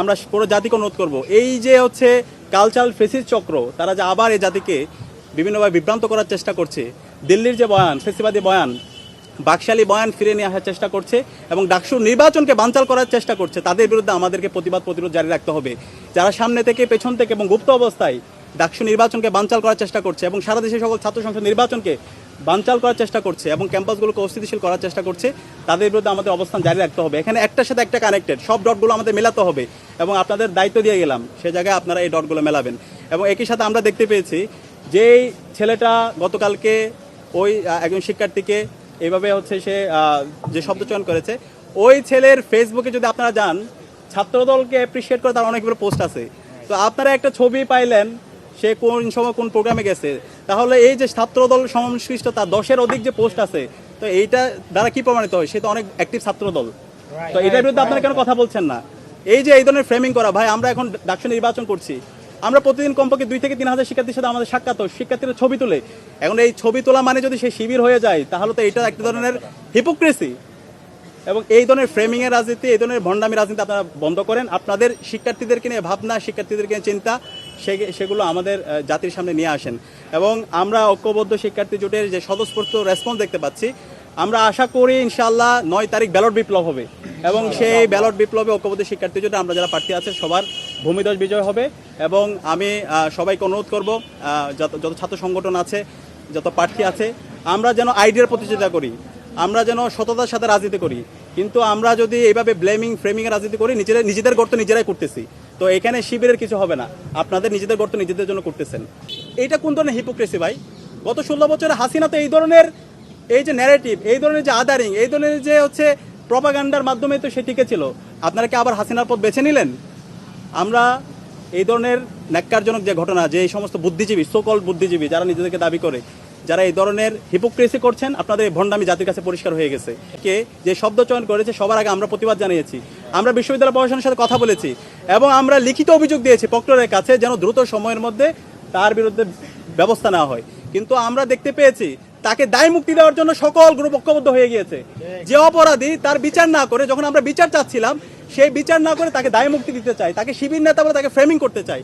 আমরা পুরো জাতিকে অনুরোধ করব, এই যে হচ্ছে কালচারাল ফেসিস চক্র, তারা যে আবার এই জাতিকে বিভিন্নভাবে বিভ্রান্ত করার চেষ্টা করছে, দিল্লির যে বয়ান, ফেসিবাদী বয়ান, বাকশালী বয়ান ফিরে নিয়ে আসার চেষ্টা করছে এবং ডাকসু নির্বাচনকে বানচাল করার চেষ্টা করছে, তাদের বিরুদ্ধে আমাদেরকে প্রতিবাদ প্রতিরোধ জারি রাখতে হবে। যারা সামনে থেকে, পেছন থেকে এবং গুপ্ত অবস্থায় ডাকসু নির্বাচনকে বানচাল করার চেষ্টা করছে এবং সারা দেশের সকল ছাত্র সংসদ নির্বাচনকে বানচাল করার চেষ্টা করছে এবং ক্যাম্পাসগুলোকে অস্থিতিশীল করার চেষ্টা করছে, তাদের বিরুদ্ধে আমাদের অবস্থান জারি রাখতে হবে। এখানে একটার সাথে একটা কানেক্টেড সব ডটগুলো আমাদের মেলাতে হবে এবং আপনাদের দায়িত্ব দিয়ে গেলাম, সে জায়গায় আপনারা এই ডটগুলো মেলাবেন। এবং একই সাথে আমরা দেখতে পেয়েছি যেই ছেলেটা গতকালকে ওই একজন শিক্ষার্থীকে এইভাবে হচ্ছে সে যে শব্দ চয়ন করেছে, ওই ছেলের ফেসবুকে যদি আপনারা যান, ছাত্রদলকে অ্যাপ্রিসিয়েট করে তার অনেকগুলো পোস্ট আছে। তো আপনারা একটা ছবি পাইলেন সে কোন সময় কোন প্রোগ্রামে গেছে। তাহলে এই যে ছাত্রদল সংশ্লিষ্ট তার দশের অধিক যে পোস্ট আছে তো এইটা দ্বারা কি প্রমাণিত হয়? সে তো অনেক অ্যাক্টিভ ছাত্রদল। তো এটার বিরুদ্ধে আপনারা কেন কথা বলছেন না? এই যে এই ধরনের ফ্রেমিং করা ভাই আমরা এখন ডাকসু নির্বাচন করছি। আমরা প্রতিদিন কমপক্ষে দুই থেকে তিন হাজার শিক্ষার্থীর সাথে আমাদের সাক্ষাৎ হয়, শিক্ষার্থীরা ছবি তুলে। এখন এই ছবি তোলা মানে যদি সে শিবির হয়ে যায় তাহলে তো এটা একটা ধরনের হিপোক্রেসি এবং এই ধরনের ফ্রেমিং এর রাজনীতি এই ধরনের ভণ্ডামি রাজনীতি আপনারা বন্ধ করেন। আপনাদের শিক্ষার্থীদেরকে নিয়ে ভাবনা শিক্ষার্থীদেরকে নিয়ে চিন্তা সেগুলো আমাদের জাতির সামনে নিয়ে আসেন। এবং আমরা ঐক্যবদ্ধ শিক্ষার্থী জোটের যে স্বতঃস্ফূর্ত রেসপন্স দেখতে পাচ্ছি আমরা আশা করি ইনশাল্লাহ নয় তারিখ ব্যালট বিপ্লব হবে। এবং সেই ব্যালট বিপ্লবে ঐক্যবদ্ধ শিক্ষার্থী জোটে আমরা যারা প্রার্থী আছে সবার ভূমিদশ বিজয় হবে। এবং আমি সবাইকে অনুরোধ করব যত যত ছাত্র সংগঠন আছে যত প্রার্থী আছে আমরা যেন আইডিয়ার প্রতিযোগিতা করি আমরা যেন সততার সাথে রাজনীতি করি। কিন্তু আমরা যদি এইভাবে ব্লেমিং ফ্রেমিং এর রাজনীতি করি নিজেরা নিজেদের গর্ত নিজেরাই করতেছি তো এখানে শিবিরের কিছু হবে না। আপনাদের নিজেদের গর্ত নিজেদের জন্য করতেছেন। এইটা কোন ধরনের হিপোক্রেসি ভাই? গত ষোলো বছরে হাসিনা তো এই ধরনের এই যে ন্যারেটিভ এই ধরনের যে আদারিং এই ধরনের যে হচ্ছে প্রপাগান্ডার মাধ্যমে তো সে টিকে ছিল। আপনারা কি আবার হাসিনার পথ বেছে নিলেন? আমরা এই ধরনের ন্যাক্কারজনক যে ঘটনা, যে এই সমস্ত বুদ্ধিজীবী সকল বুদ্ধিজীবী যারা নিজেদেরকে দাবি করে, যারা এই ধরনের হিপোক্রেসি করছেন, আপনাদের এই ভণ্ডামি জাতির কাছে পরিষ্কার হয়ে গেছে। কে যে শব্দ চয়ন করেছে, সবার আগে আমরা প্রতিবাদ জানিয়েছি। আমরা বিশ্ববিদ্যালয় প্রশাসনের সাথে কথা বলেছি এবং আমরা লিখিত অভিযোগ দিয়েছি প্রক্টরের কাছে যেন দ্রুত সময়ের মধ্যে তার বিরুদ্ধে ব্যবস্থা নেওয়া হয়। কিন্তু আমরা দেখতে পেয়েছি তাকে দায় মুক্তি দেওয়ার জন্য সকল গ্রুপ ঐক্যবদ্ধ হয়ে গিয়েছে। যে অপরাধী তার বিচার না করে যখন আমরা বিচার চাচ্ছিলাম, সেই বিচার না করে তাকে দায় মুক্তি দিতে চাই, তাকে শিবির নেতা বলে তাকে ফ্রেমিং করতে চাই।